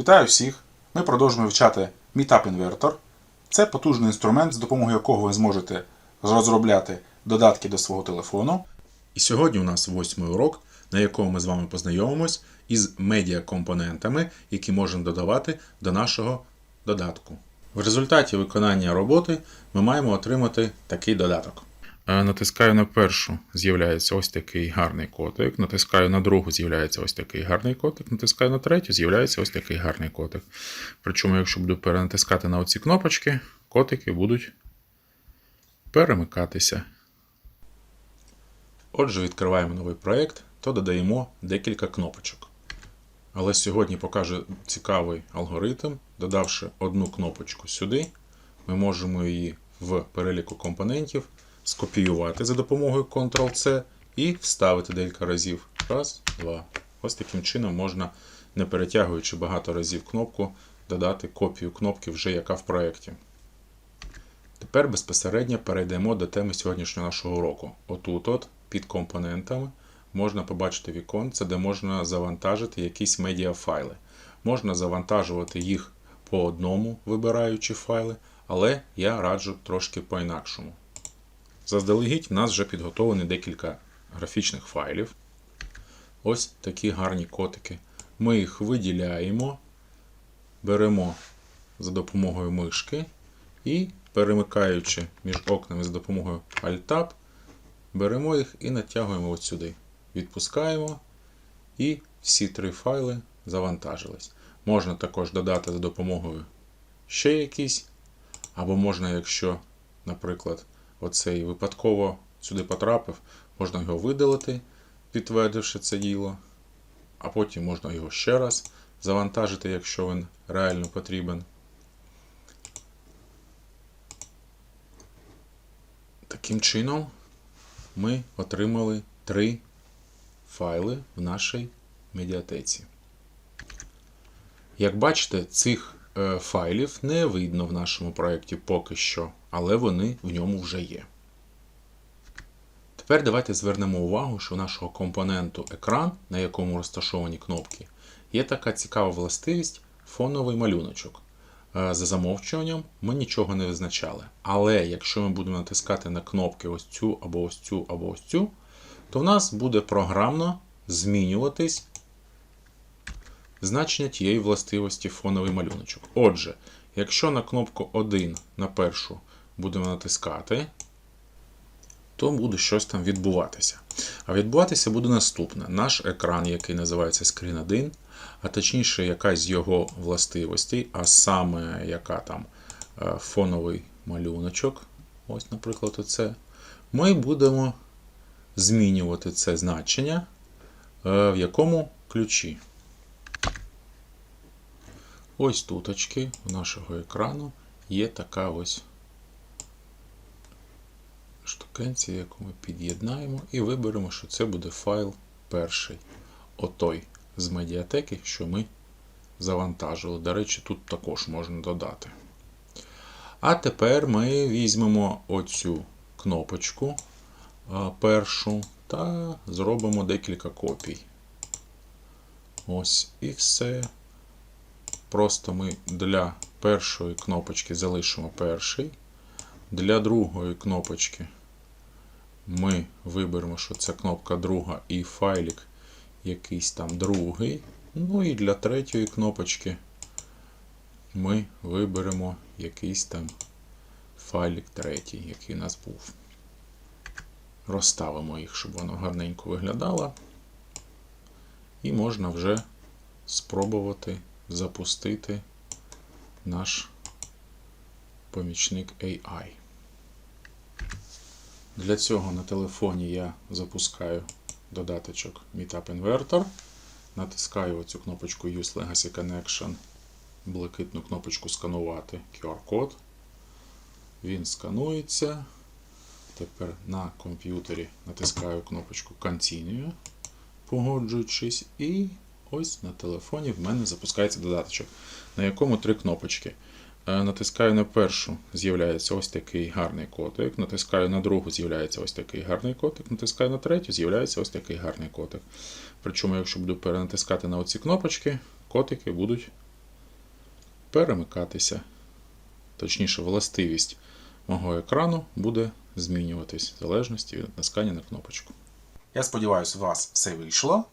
Вітаю всіх! Ми продовжуємо вивчати Meetup Inverter. Це потужний інструмент, з допомогою якого ви зможете розробляти додатки до свого телефону. І сьогодні у нас восьмий урок, на якому ми з вами познайомимось із медіакомпонентами, які можемо додавати до нашого додатку. В результаті виконання роботи ми маємо отримати такий додаток. Е, Натискаю на першу, з'являється ось такий гарний котик. Натискаю на другу, з'являється ось такий гарний котик. Натискаю на третю, з'являється ось такий гарний котик. Причому, якщо буду перенатискати на оці кнопочки, котики будуть перемикатися. Отже, відкриваємо новий проєкт, то додаємо декілька кнопочок. Але сьогодні покажу цікавий алгоритм. Додавши одну кнопочку сюди, ми можемо її в переліку компонентів скопіювати за допомогою Ctrl-C і вставити декілька разів. Раз, два. Ось таким чином можна, не перетягуючи багато разів кнопку, додати копію кнопки вже яка в проєкті. Тепер безпосередньо перейдемо до теми сьогоднішнього нашого уроку. Отут, от, під компонентами, можна побачити віконце, де можна завантажити якісь медіафайли. Можна завантажувати їх по одному, вибираючи файли, але я раджу трошки по-інакшому. Заздалегідь в нас вже підготовлені декілька графічних файлів. Ось такі гарні котики. Ми їх виділяємо, беремо за допомогою мишки і, перемикаючи між окнами за допомогою Alt-Tab, беремо їх і натягуємо от сюди. Відпускаємо, і всі три файли завантажились. Можна також додати за допомогою ще якісь, або можна, якщо, наприклад, оцей випадково сюди потрапив, можна його видалити, підтвердивши це діло, а потім можна його ще раз завантажити, якщо він реально потрібен. Таким чином ми отримали три файли в нашій медіатеці. Як бачите, цих файлів не видно в нашому проєкті поки що, але вони в ньому вже є. Тепер давайте звернемо увагу, що у нашого компоненту екран, на якому розташовані кнопки, є така цікава властивість фоновий малюночок. Е, За замовчуванням ми нічого не визначали. Але якщо ми будемо натискати на кнопки ось цю, або ось цю, або ось цю, то в нас буде програмно змінюватись значення тієї властивості фоновий малюночок. Отже, якщо на кнопку 1 на першу будемо натискати, то буде щось там відбуватися. А відбуватися буде наступне: наш екран, який називається Screen 1, а точніше, якась з його властивостей, а саме яка там е, фоновий малюночок, ось, наприклад, оце, ми будемо змінювати це значення е, в якому ключі. Ось туточки у нашого екрану є така ось штукенція, яку ми під'єднаємо, і виберемо, що це буде файл перший. Отой з медіатеки, що ми завантажили. До речі, тут також можна додати. А тепер ми візьмемо оцю кнопочку першу та зробимо декілька копій. Ось і все. Просто ми для першої кнопочки залишимо перший. Для другої кнопочки ми виберемо, що це кнопка друга і файлик якийсь там другий. Ну і для третьої кнопочки ми виберемо якийсь там файлик третій, який у нас був. Розставимо їх, щоб воно гарненько виглядало. І можна вже спробувати запустити наш помічник AI. Для цього на телефоні я запускаю додаточок Meetup Inverter, натискаю оцю кнопочку Use Legacy Connection, блакитну кнопочку сканувати QR-код. Він сканується. Тепер на комп'ютері натискаю кнопочку Continue, погоджуючись, і ось на телефоні в мене запускається додаточок, на якому три кнопочки. Е, Натискаю на першу, з'являється ось такий гарний котик. Натискаю на другу, з'являється ось такий гарний котик. Натискаю на третю, з'являється ось такий гарний котик. Причому, якщо буду перенатискати на оці кнопочки, котики будуть перемикатися. Точніше, властивість мого екрану буде змінюватись в залежності від натискання на кнопочку. Я сподіваюся, у вас все вийшло.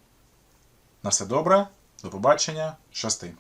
На все добре, до побачення, щасти!